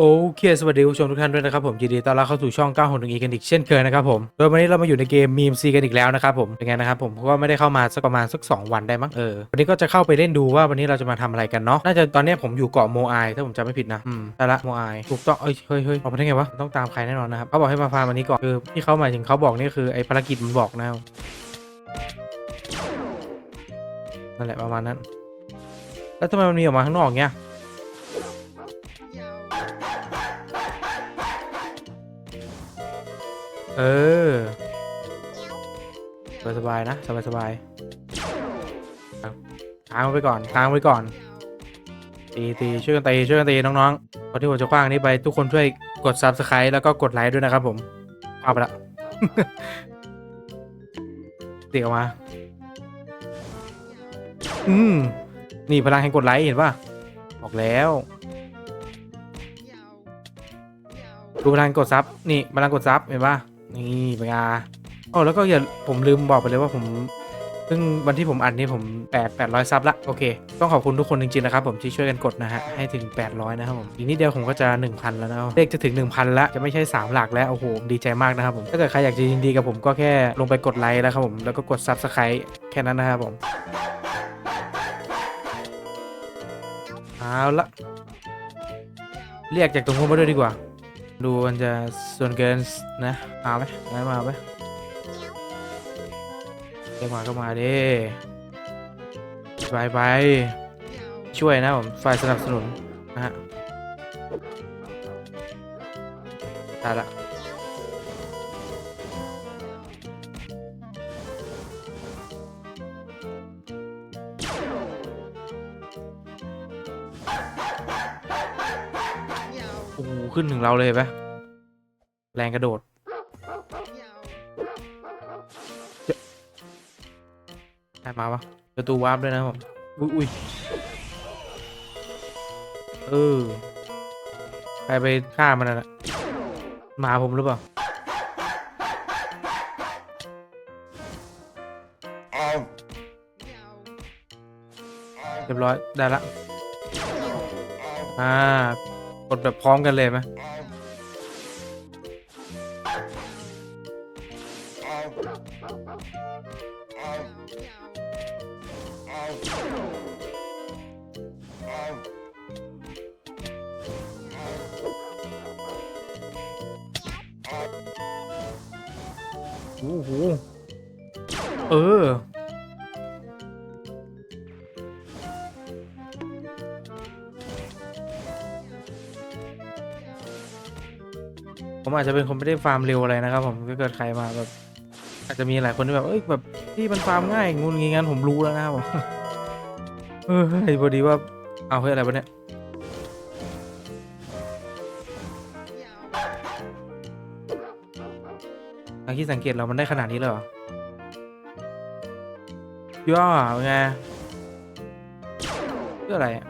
โอเค สวัสดีผู้ชมทุกท่านด้วยนะครับผมยินดีต้อนรับเข้าสู่ช่อง9 6 1 e กันอีกเช่นเคยนะครับผม โดยวันนี้เรามาอยู่ในเกมมีมซีกันอีกแล้วนะครับผมเป็นไงนะครับผมเพราะว่าไม่ได้เข้ามาสักประมาณสัก 2 วันได้มั้งเออ วันนี้ก็จะเข้าไปเล่นดูว่าวันนี้เราจะมาทำอะไรกันเนาะ น่าจะตอนนี้ผมอยู่เกาะโมไอถ้าผมจำไม่ผิดนะ อืมได้ละโมไอถูกต้องเอ้ย เฮ้ยเฮ้ยออกมาได้ไงวะ ต้องตามใครแน่นอนนะครับ เขาบอกให้มาฟาร์มวันนี้ก่อน คือที่เขาหมายถึงเขาบอกนี่คือไอ้ภารกิจมันบอกนะนั่นแหละประมาณนั้น แล้วทำไมมันมีออกมาข้างนอกเงี้ย เออสบายสบายๆนะสบายสบายค้างไว้ก่อนค้างไว้ก่อน ตีตีช่วยกันตีช่วยกันตีน้องๆพอที่ผมจะคว้างนี้ไปทุกคนช่วยกด subscribe แล้วก็กดไลค์ด้วยนะครับผม เอาไปละตีออกมา อืม นี่พลังแห่งกดไลค์เห็นป่ะบอกแล้วดูพลังกดซับนี่พลังกดซับเห็นป่ะ นี่เป็นไงอ๋อแล้วก็อย่าผมลืมบอกไปเลยว่าผมเพิ่งวันที่ผมอัดนี่ผม8 800 ซับละโอเค ต้องขอบคุณทุกคนจริงๆนะครับผมที่ช่วยกันกดนะฮะ ให้ถึง 800 นะครับผม อีกนิดเดียวผมก็จะ 1,000 แล้วนะเลขจะถึง 1,000 แล้ว จะไม่ใช่ 3 หลักแล้ว โอ้โห ดีใจมากนะครับผม ถ้าเกิดใครอยากจะยินดีกับผมก็แค่ลงไปกดไลค์แล้วครับผม แล้วก็กด Subscribe แค่นั้นนะครับผมเอาละเรียกจากตรงนู้นมาด้วยดีกว่า ดูมันจะส่วนเกินนะมาไหมงั้นมาเอาไหมเรียกมาก็มาดิไปไปช่วยนะผมฝ่ายสนับสนุนนะฮะได้ละ ขึ้นถึงเราเลยเห็นปะแรงกระโดด ได้มาปะประตูวาร์ปด้วยนะผม อุ้ยอุ้ยเออใครไปฆ่ามันน่ะหมาผมหรือเปล่าเรียบร้อย ได้ละ อ่า กดแบบพร้อมกันเลยไหมโอ้โหเออ ผมอาจจะเป็นคนไม่ได้ฟาร์มเร็วอะไรนะครับ ผมถ้าเกิดใครมาแบบอาจจะมีหลายคนที่แบบเอ้ยแบบที่มันฟาร์มง่ายงูงี้งั้นผมรู้แล้วนะครับผมเออพอดีว่าเอาเฮ้ยอะไรวะเนี่ยทางที่สังเกตเรามันได้ขนาดนี้เลยเหรอย่อไงเพื่ออะไรอะ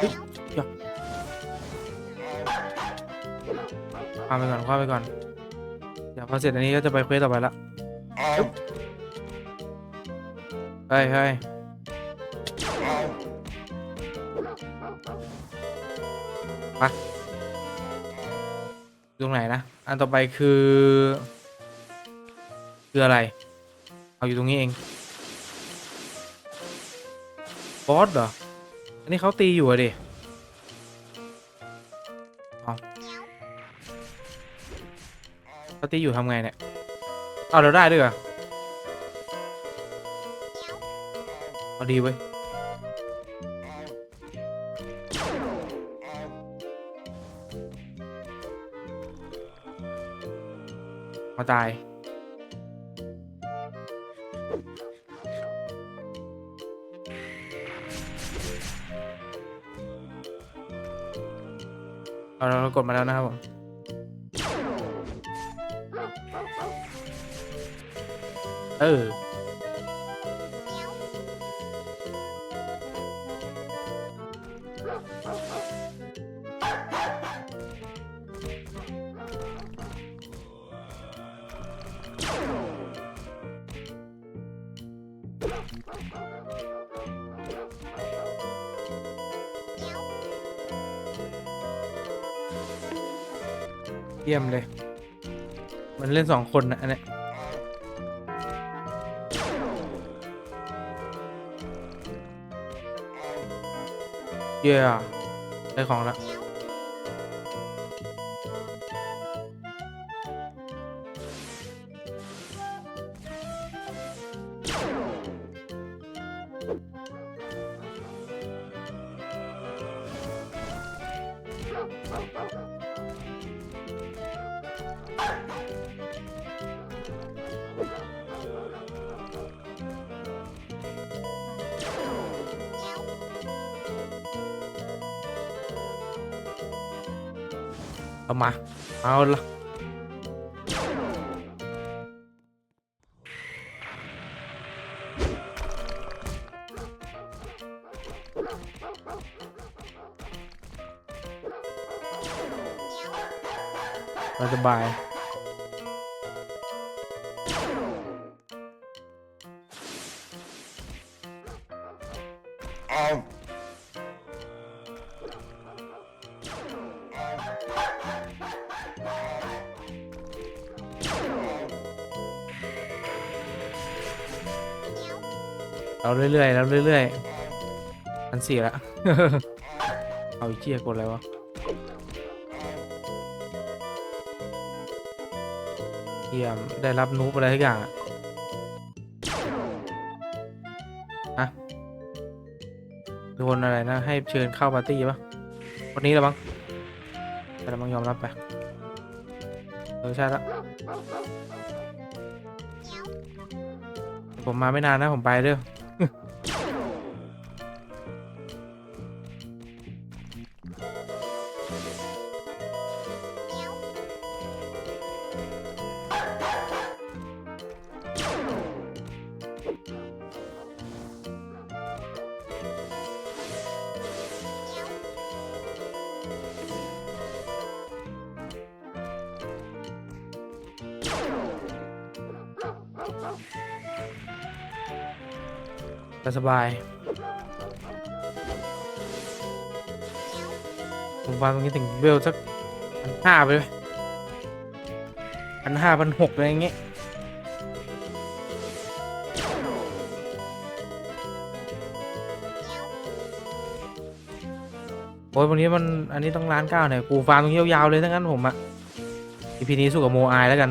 คว้าไปก่อนคว้าไปก่อน เดี๋ยวพอเสร็จอันนี้ก็จะไปเควสต่อไปละเฮ้ยเฮ้ยไปตรงไหนนะ อันต่อไปคือ คืออะไร เอาอยู่ตรงนี้เอง บอสเหรอ อันนี้เขาตีอยู่อะดิเอาเขาตีอยู่ทำไงเนี่ย เอาเราได้ด้วยเหรอเอาดีเว้ยมาตาย เอาเรากดมาแล้วนะครับผมเออ ยี่ยมเลย มันเล่นสองคนนะอันเนี้ยเย้ได้ของละ เอามา เอาละสบาย เรื่อยๆเราเรื่อยๆอันสี่ละ เอาอีกเจียกดอะไรวะเยี่ยมได้รับนูบอะไรทุกอย่างอะฮะโดนอะไรนะ ให้เชิญเข้าปาร์ตี้ปะวันนี้แล้วมั้งแต่เรามังยอมรับไปเออใช่ละผมมาไม่นานนะ ผมไปเด้อ สบายผมวางตรงนี้ถึงเวลสักพันห้าไปเลยพันห้าพันหกอะไรอย่างเงี้ยโอ้ยวันนี้มันอันนี้ต้องล้านเก้าเนี่ยกูฟาร์มตรงนี้ยาวๆเลยทั้งนั้นผมอะอีพีนี้สู้กับโมไอแล้วกัน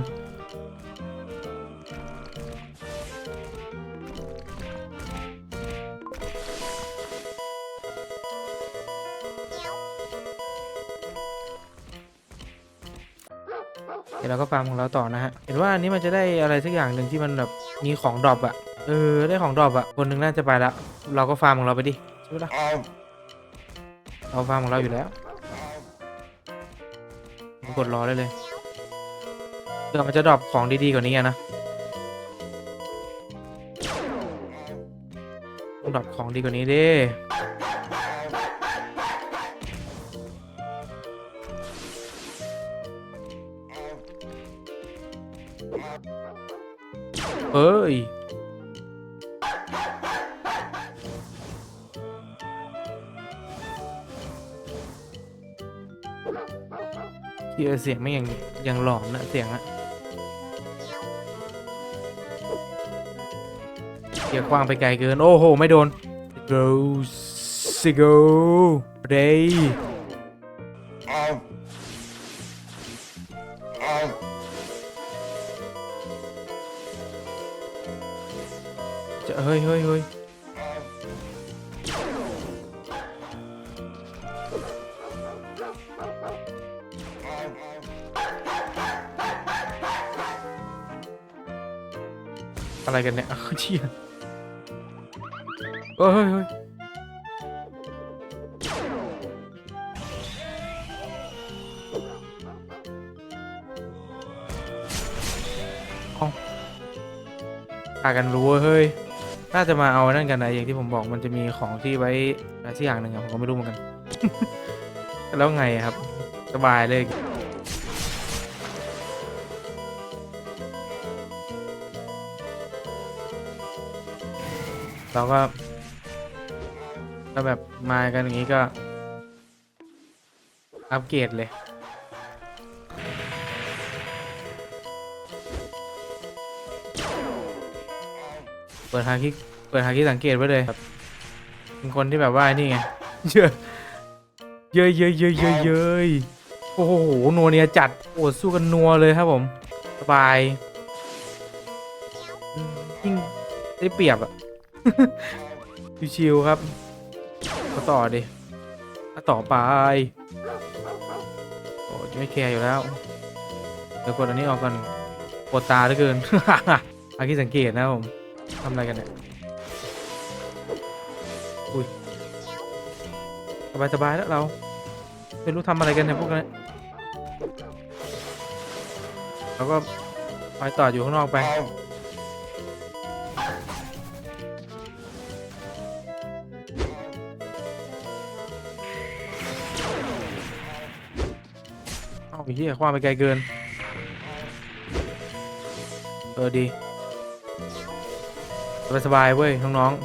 าร์มของเราต่อนะฮะ เห็นว่าอันนี้มันจะได้อะไรสักอย่างหนึ่งที่มันแบบมีของดรอปอะเออได้ของดรอปอะคนหนึ่งน่าจะไปแล้วเราก็ฟาร์มของเราไปดิใช่ไหมล่ะเราฟาร์มของเราอยู่แล้วกดรอได้เลยเดี๋ยวมันจะดรอปของดีๆกว่านี้นะดรอปของดีกว่านี้ดิ เฮ้ย ที่เสียงไม่ยังยังหลอนนะเสียงอะเกียร์กว้างไปไกลเกิน โอ้โห ไม่โดน go s go day เฮ้ยเฮ้ยเฮ้ยอะไรกันเนี่ยเชี่ยเฮ้ยเฮ้ยพากันรู้เฮ้ย น่าจะมาเอานั่นกันนะอย่างที่ผมบอกมันจะมีของที่ไว้อะไรที่อย่างหนึ่งอะผมก็ไม่รู้เหมือนกัน แล้วไงครับ สบายเลยเราก็ก็แบบมากันอย่างนี้ก็ อัปเกรดเลย ปิดฮาคิเปิดฮาคิสังเกตไว้เลยครับเป็นคนที่แบบว่านี่ไงเยอะเยอะเยอะเยอะเยอะเยอะโอ้โหนัวเนียจัดโอ้สู้กันนัวเลยครับผมสบายอืมยิ่งได้เปรียบอะชิวๆครับมาต่อดิมาต่อไปโอ้ไม่แคร์อยู่แล้วเดี๋ยวกดอันนี้ออกก่อนปวดตาเหลือเกินอาคิดสังเกตนะครับผม ทำอะไรกันเนี่ย อุ้ย สบายสบายๆแล้วเราไม่รู้ทำอะไรกันเนี่ยพวกนี้นเราก็ไปต่ออยู่ข้างนอกไป เอ้าเฮียคว้าไปไกลเกิน เออดี สบายสบายๆเว้ยน้องๆ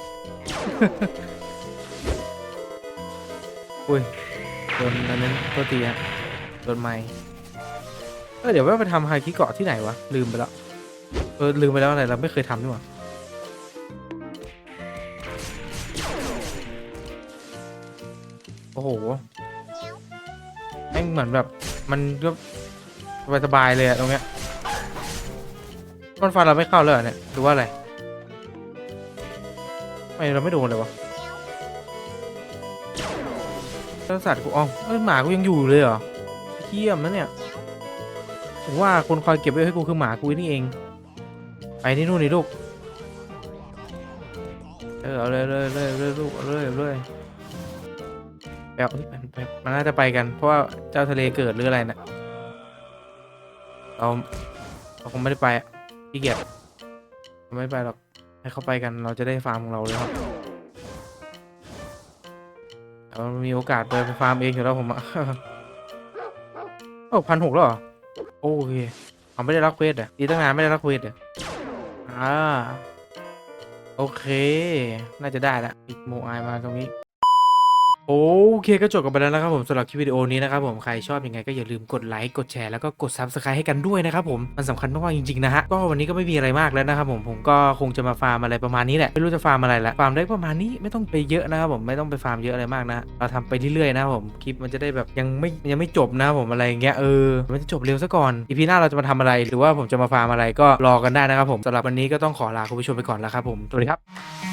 อุ้ยโดนอันนั้นตัวตีฮะโดนไม้เออเดี๋ยวว่าไปทำไฮคิเกาะที่ไหนวะ ลืมไปแล้ว เออ ลืมไปแล้วอะไรเราไม่เคยทำนี่หว่าโอ้โหแม่งเหมือนแบบ มันก็สบายสบายๆเลยอะตรงเนี้ยมันฟันเราไม่เข้าเลยเนี่ยหรือว่าอะไร ไมเราไม่โดนเลยวะเจ้าสัตว์กูอ๋อเอ้ยหมากูยังอยู่เลยเหรอเยี่ยมนะเนี่ยผมว่าคนคอยเก็บไว้ให้กูคือหมากูนี่เอง ไปที่นู่นนี่ลูก เออเอาเลยเลยเลยเลยลูกเอาเลยเลยแปลวเอ้ยมันน่าจะไปกัน เพราะว่าเจ้าทะเลเกิดหรืออะไรนะเราเราคงไม่ได้ไปอะขี้เกียจเราไม่ไปหรอก ให้เขาไปกันเราจะได้ฟาร์มของเราเลยครับเรามีโอกาสไปฟาร์มเองอยู่แล้วผมอะโอ้พันหกแล้วเหรอโอเคเขาไม่ได้รับเควสอะดีตั้งนานไม่ได้รับเควสอะอ่าโอเค น่าจะได้ละอีกโมไอมาตรงนี้ โอเคก็จบกันไปแล้วนะครับผมสำหรับคลิปวิดีโอนี้นะครับผมใครชอบยังไงก็อย่าลืมกดไลค์กดแชร์แล้วก็กด Subscribe ให้กันด้วยนะครับผมมันสำคัญมากๆจริงๆนะฮะก็วันนี้ก็ไม่มีอะไรมากแล้วนะครับผมผมก็คงจะมาฟาร์มอะไรประมาณนี้แหละไม่รู้จะฟาร์มอะไรละฟาร์มได้ประมาณนี้ไม่ต้องไปเยอะนะครับผมไม่ต้องไปฟาร์มเยอะอะไรมากนะเราทำไปเรื่อยๆนะครับผมคลิปมันจะได้แบบยังไม่ยังไม่จบนะครับผมอะไรอย่างเงี้ยเออมันจะจบเร็วซะก่อนอีพีหน้าเราจะมาทำอะไร หรือว่าผมจะมาฟาร์มอะไรก็รอกันได้นะครับผมสำหรับวันนี้ก็ต้องขอลาคุณผู้ชมไปก่อนแล้วครับผมสวัสดีครับ